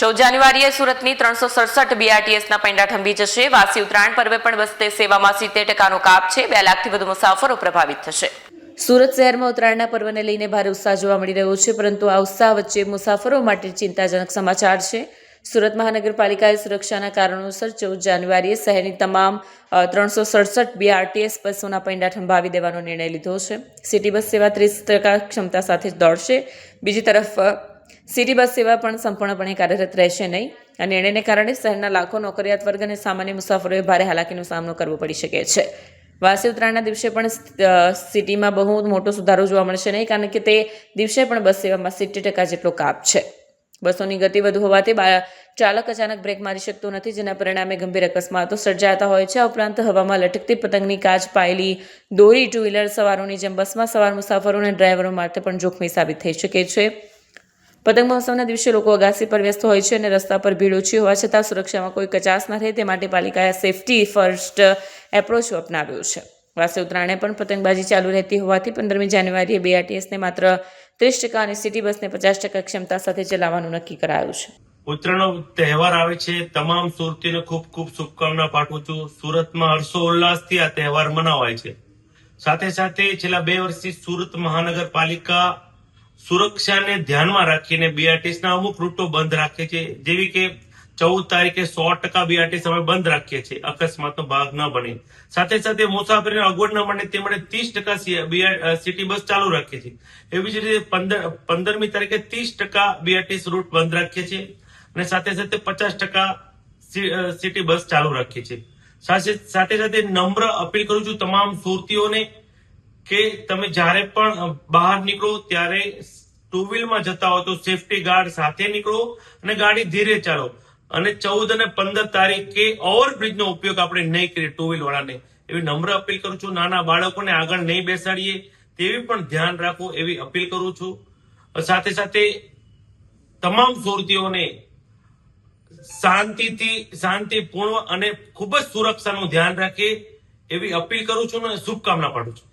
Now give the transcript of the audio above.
ચૌદ જાન્યુઆરીએ સુરતની ત્રણસો સડસઠ બીઆરટીએસના પૈંડા થંભી જશે. વાસી ઉત્તરાયણ પર્વે પણ બસતે સેવામાં સિત્તેર ટકાનો કાપ છે. બે લાખથી વધુ મુસાફરો પ્રભાવિત થશે. સુરત શહેરમાં ઉત્તરાયણના પર્વને લઈને ભારે ઉત્સાહ જોવા મળી રહ્યો છે, પરંતુ આ ઉત્સાહ વચ્ચે મુસાફરો માટે ચિંતાજનક સમાચાર છે. સુરત મહાનગરપાલિકાએ સુરક્ષાના કારણોસર ચૌદ જાન્યુઆરીએ શહેરની તમામ ત્રણસો સડસઠ બીઆરટીએસ બસોના પૈંડા ઠંભાવી દેવાનો નિર્ણય લીધો છે. સિટી બસ સેવા ત્રીસ ટકા ક્ષમતા સાથે જ દોડશે. બીજી તરફ સિટી બસ સેવા પણ સંપૂર્ણપણે કાર્યરત રહેશે નહીં અને નિર્ણયને કારણે શહેરના લાખો નોકરિયાત વર્ગ અને સામાન્ય મુસાફરોએ ભારે હાલાકીનો સામનો કરવો પડી શકે છે. વાસી ઉત્તરાયણના દિવસે પણ સિટીમાં બહુ મોટો સુધારો જોવા મળશે નહીં કારણ કે તે દિવસે પણ બસ સેવામાં સિત્તેર ટકા જેટલો કાપ છે. બસોની ગતિ વધુ હોવાથી ચાલક અચાનક બ્રેક મારી શકતો નથી જેના પરિણામે ગંભીર અકસ્માતો સર્જાતા હોય છે. આ ઉપરાંત હવામાં લટકતી પતંગની કાચ પાયેલી, દોરી ટુ વ્હીલર સવારોની જેમ બસમાં સવાર મુસાફરો અને ડ્રાઈવરો માટે પણ જોખમી સાબિત થઈ શકે છે. પતંગ મહોત્સવના દિવસે લોકો અગાસી પર વ્યસ્ત હોય છે અને રસ્તા પર ભીડ ઓછી હોવા છતાં સુરક્ષામાં કોઈ કચાસ ન રહે તે માટે પાલિકાએ સેફટી ફર્સ્ટ એપ્રોચ અપનાવ્યો છે. વાસે ઉત્તરાયણે પણ પતંગબાજી ચાલુ રહેતી હોવાથી પંદરમી જાન્યુઆરીએ બીઆરટીએસને માત્ર ત્રીસ ટકા અને સિટી બસને પચાસ ટકા ક્ષમતા સાથે ચલાવવાનું નક્કી કરાયું છે. ઉત્તરાયણનો તહેવાર આવે છે, તમામ સુરતીને ખૂબ ખૂબ શુભકામના પાઠવું છું. સુરતમાં હર્ષોલ્લાસથી આ તહેવાર મનાવાય છે. સાથે સાથે છેલ્લા બે વર્ષથી સુરત મહાનગરપાલિકા સુરક્ષાને ધ્યાનમાં રાખીને બીઆરટીસના અમુક રૂટો બંધ રાખે છે. જેવી કે ચૌદ તારીખે સો ટકા બીઆરટી અમે બંધ રાખીએ છીએ. અકસ્માતનો ભાગ ન બને. સાથે સાથે મુસાફરીને અગવડ ન બને તે માટે ત્રીસ ટકા સિટી બસ ચાલુ રાખીએ છીએ એવી જ રીતે પંદર પંદરમી તારીખે ત્રીસ ટકા બીઆરટીસ રૂટ બંધ રાખીએ છીએ. અને સાથે સાથે પચાસ ટકા સિટી બસ ચાલુ રાખીએ છીએ. સાથે સાથે સાથે નમ્ર અપીલ કરું છું તમામ સુરતીઓને કે તમે જ્યારે પણ બહાર નીકળો, ત્યારે ટુ વ્હીલમાં જતા હો તો સેફટી ગાર્ડ સાથે નીકળો અને ગાડી ધીરે ચાલો. અને ચૌદ અને પંદર તારીખે ઓવરબ્રિજનો ઉપયોગ આપણે નહીં કરીએ ટુ વ્હીલ વાળાને. એવી નમ્ર અપીલ કરું છું, નાના બાળકોને આગળ નહીં બેસાડીએ, તેવી પણ ધ્યાન રાખો, એવી અપીલ કરું છું. સાથે સાથે તમામ સુરતીઓને શાંતિથી, શાંતિપૂર્ણ અને ખૂબ જ સુરક્ષાનું ધ્યાન રાખીએ, એવી અપીલ કરું છું અને શુભકામના પાડું છું.